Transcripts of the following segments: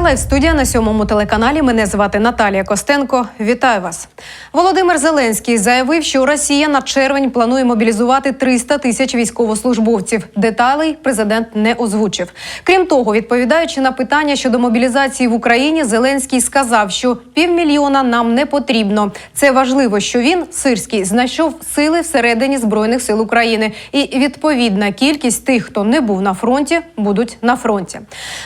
Лайв студія на сьомому телеканалі. Мене звати Наталія Костенко. Вітаю вас. Володимир Зеленський заявив, що Росія на червень планує мобілізувати 300 тисяч військовослужбовців. Деталей президент не озвучив. Крім того, відповідаючи на питання щодо мобілізації в Україні, Зеленський сказав, що півмільйона нам не потрібно. Це важливо, що він сирський знайшов сили всередині збройних сил України, і відповідна кількість тих, хто не був на фронті, будуть на фронті.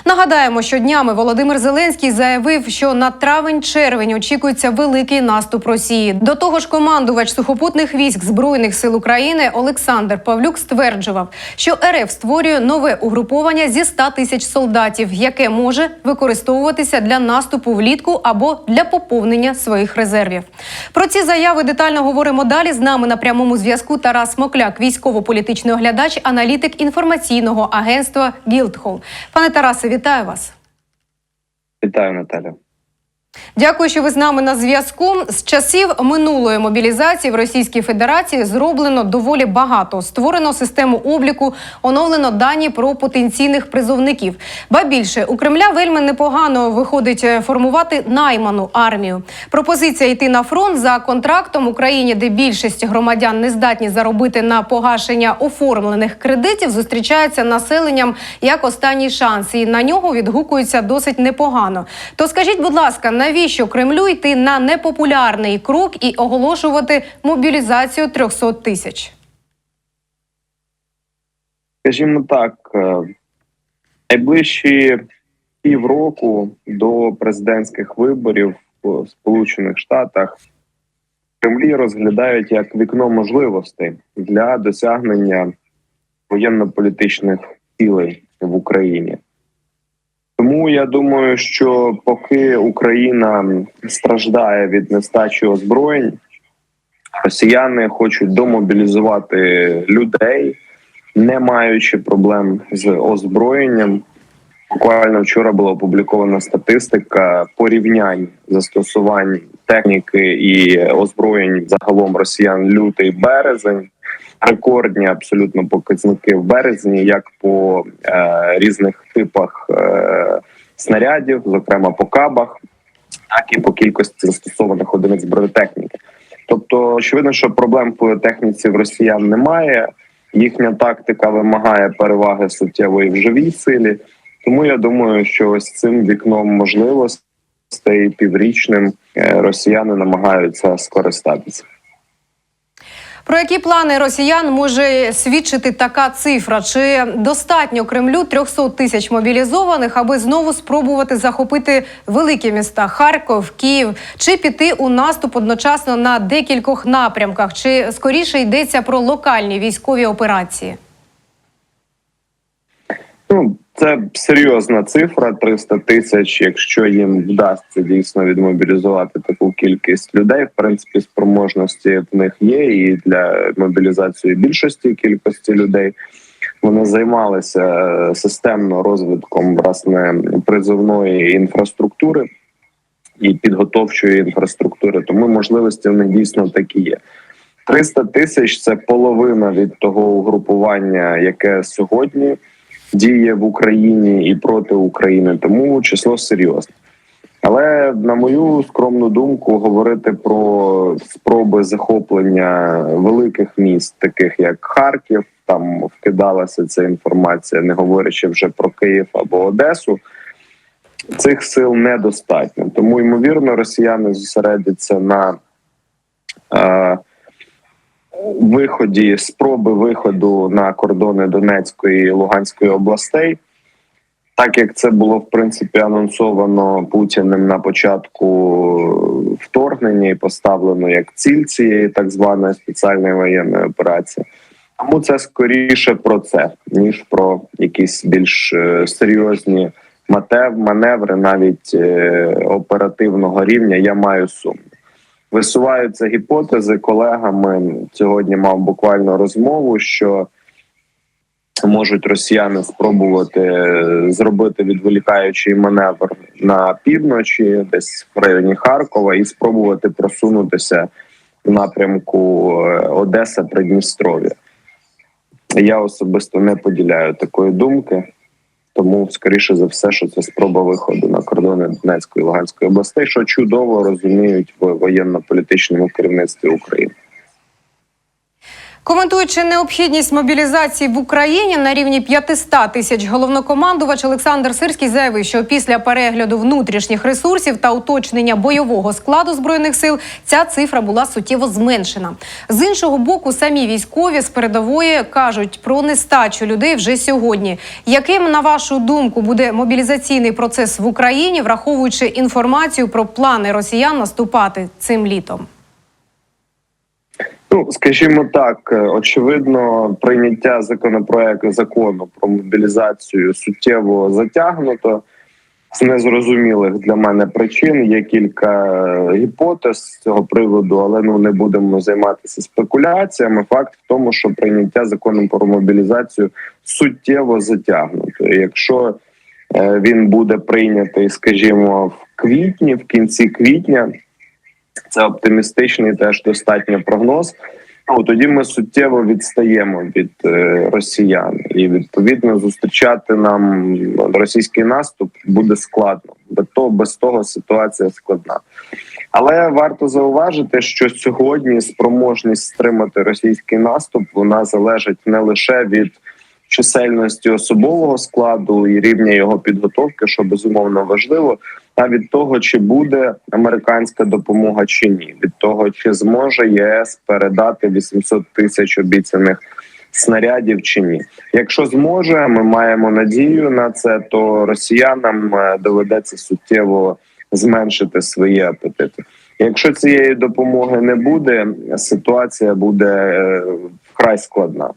Нагадаємо, що днями Володимир Зеленський заявив, що на травень-червень очікується великий наступ Росії. До того ж, командувач сухопутних військ збройних сил України Олександр Павлюк стверджував, що РФ створює нове угруповання зі 100 тисяч солдатів, яке може використовуватися для наступу влітку або для поповнення своїх резервів. Про ці заяви детально говоримо далі. З нами на прямому зв'язку Тарас Мокляк, військово-політичний оглядач, аналітик інформаційного агентства Гілдхол. Пане Тарасе, вітаю вас. Вітаю, Наталя. Дякую, що ви з нами на зв'язку. З часів минулої мобілізації в Російській Федерації зроблено доволі багато. Створено систему обліку, оновлено дані про потенційних призовників. Ба більше у Кремля вельми непогано виходить е, формувати найману армію. Пропозиція йти на фронт за контрактом Україні, де більшість громадян не здатні заробити на погашення оформлених кредитів, зустрічається населенням як останній шанс, і на нього відгукуються досить непогано. То скажіть, будь ласка, навіщо Кремлю йти на непопулярний крок і оголошувати мобілізацію 300 тисяч? Скажімо так, е, найближчі півроку до президентських виборів в Сполучених Штатах Кремлі розглядають як вікно можливостей для досягнення воєнно-політичних цілей в Україні. Тому я думаю, що поки Україна страждає від нестачі озброєнь, росіяни хочуть домобілізувати людей, не маючи проблем з озброєнням. Буквально вчора була опублікована статистика порівнянь застосувань техніки і озброєнь загалом росіян лютий березень. Рекордні абсолютно показники в березні, як по е, різних типах е, снарядів, зокрема по кабах, так і по кількості застосованих одиниць бронетехніки. Тобто, очевидно, що проблем по техніці в росіян немає. Їхня тактика вимагає переваги суттєвої в живій силі. Тому я думаю, що ось цим вікном можливостей піврічним е, росіяни намагаються скористатися. Про які плани росіян може свідчити така цифра? Чи достатньо Кремлю 300 тисяч мобілізованих, аби знову спробувати захопити великі міста Харків, Київ, чи піти у наступ одночасно на декількох напрямках? Чи скоріше йдеться про локальні військові операції? Ну, це серйозна цифра 300 тисяч. Якщо їм вдасться дійсно відмобілізувати таку кількість людей, в принципі, спроможності в них є і для мобілізації більшості кількості людей. Вони займалися системно розвитком власне призовної інфраструктури і підготовчої інфраструктури. Тому можливості в них дійсно такі є. 300 тисяч це половина від того угрупування, яке сьогодні діє в Україні і проти України, тому число серйозне. Але на мою скромну думку, говорити про спроби захоплення великих міст, таких як Харків, там вкидалася ця інформація, не говорячи вже про Київ або Одесу. Цих сил недостатньо. Тому ймовірно, росіяни зосередяться на е, виході спроби виходу на кордони Донецької і Луганської областей, так як це було в принципі анонсовано Путіним на початку вторгнення і поставлено як ціль цієї так званої спеціальної воєнної операції. Тому це скоріше про це ніж про якісь більш е, серйозні маневри, навіть е, оперативного рівня. Я маю сумнів висуваються гіпотези колегами. Сьогодні мав буквально розмову, що можуть росіяни спробувати зробити відволікаючий маневр на півночі, десь в районі Харкова, і спробувати просунутися в напрямку е, Одеса Придністров'я. Я особисто не поділяю такої думки. Тому, скоріше за все, що це спроба виходу на кордони Донецької і Луганської областей, що чудово розуміють в воєнно-політичному керівництві України. Коментуючи необхідність мобілізації в Україні на рівні 500 тисяч, головнокомандувач Олександр Сирський заявив, що після перегляду внутрішніх ресурсів та уточнення бойового складу збройних сил ця цифра була суттєво зменшена. З іншого боку, самі військові з передової кажуть про нестачу людей вже сьогодні. Яким, на вашу думку, буде мобілізаційний процес в Україні, враховуючи інформацію про плани росіян наступати цим літом? Ну, скажімо так, е, очевидно, прийняття законопроекту закону про мобілізацію суттєво затягнуто з незрозумілих для мене причин. Є кілька е, гіпотез з цього приводу, але ну не будемо займатися спекуляціями. Факт в тому, що прийняття закону про мобілізацію суттєво затягнуто. Якщо е, він буде прийнятий, скажімо, в квітні, в кінці квітня. Це оптимістичний теж достатньо прогноз. Ну тоді ми суттєво відстаємо від е, росіян, і відповідно зустрічати нам російський наступ буде складно. Без того, без того ситуація складна. Але варто зауважити, що сьогодні спроможність стримати російський наступ вона залежить не лише від чисельності особового складу і рівня його підготовки, що безумовно важливо, а від того, чи буде американська допомога чи ні, від того, чи зможе ЄС передати 800 тисяч обіцяних снарядів чи ні. Якщо зможе, ми маємо надію на це, то росіянам е, доведеться суттєво зменшити свої апетити. Якщо цієї допомоги не буде, ситуація буде е, вкрай складна.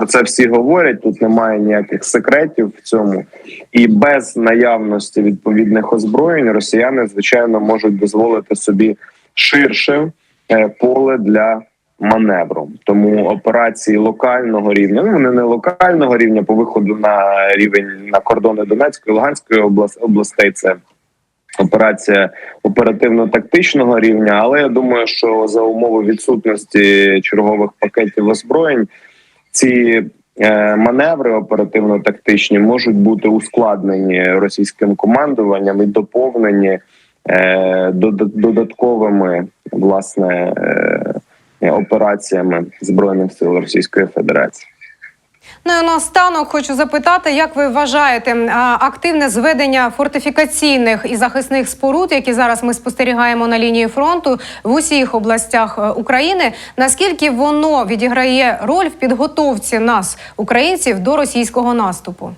Про це всі говорять. Тут немає ніяких секретів в цьому, і без наявності відповідних озброєнь росіяни звичайно можуть дозволити собі ширше е, поле для маневру. Тому операції локального рівня, ну вони не локального рівня по виходу на рівень на кордони Донецької Луганської област, областей. Це операція оперативно-тактичного рівня. Але я думаю, що за умови відсутності чергових пакетів озброєнь ці е, маневри оперативно-тактичні можуть бути ускладнені російським командуванням і доповнені е, додатковими власне е, операціями збройних сил Російської Федерації. Ну і наостанок хочу запитати, як ви вважаєте активне зведення фортифікаційних і захисних споруд, які зараз ми спостерігаємо на лінії фронту в усіх областях е, України, наскільки воно відіграє роль в підготовці нас, українців, до російського наступу?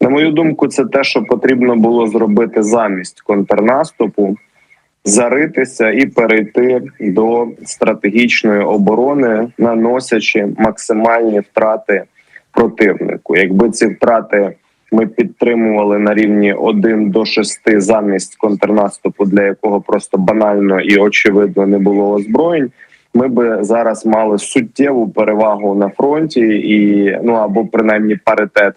На мою думку, це те, що потрібно було зробити замість контрнаступу, заритися і перейти до стратегічної оборони, наносячи максимальні втрати противнику. Якби ці втрати ми підтримували на рівні 1 до 6 замість контрнаступу, для якого просто банально і очевидно не було озброєнь. Ми би зараз мали суттєву перевагу на фронті, і ну або принаймні паритет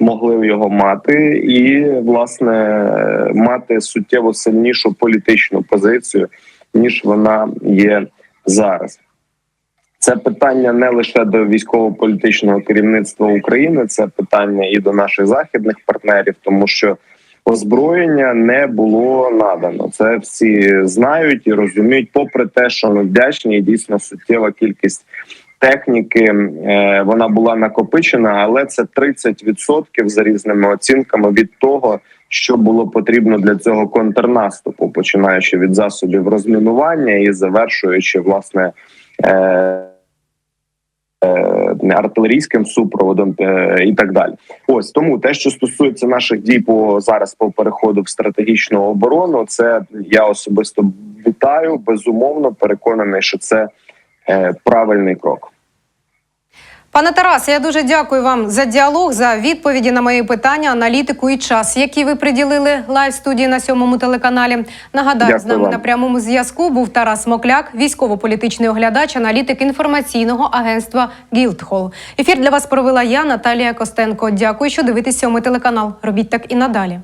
могли його мати, і власне мати суттєво сильнішу політичну позицію, ніж вона є зараз. Це питання не лише до військово-політичного керівництва України, це питання і до наших західних партнерів, тому що озброєння не було надано. Це всі знають і розуміють, попри те, що ми вдячні, і дійсно суттєва кількість техніки е, вона була накопичена, але це 30% за різними оцінками від того, що було потрібно для цього контрнаступу, починаючи від засобів розмінування і завершуючи власне. Е, е, артилерійським супроводом і так далі. Ось тому те, що стосується наших дій по зараз по переходу в стратегічну оборону, це я особисто вітаю. Безумовно, переконаний, що це правильний крок. Пане Тарасе, я дуже дякую вам за діалог, за відповіді на мої питання, аналітику і час, який ви приділили лайв студії на сьомому телеканалі. Нагадаю, Дякую з нами вам. на прямому зв'язку був Тарас Мокляк, військово-політичний оглядач, аналітик інформаційного агентства Гілдхол. Ефір для вас провела я, Наталія Костенко. Дякую, що дивитесь сьомий телеканал. Робіть так і надалі.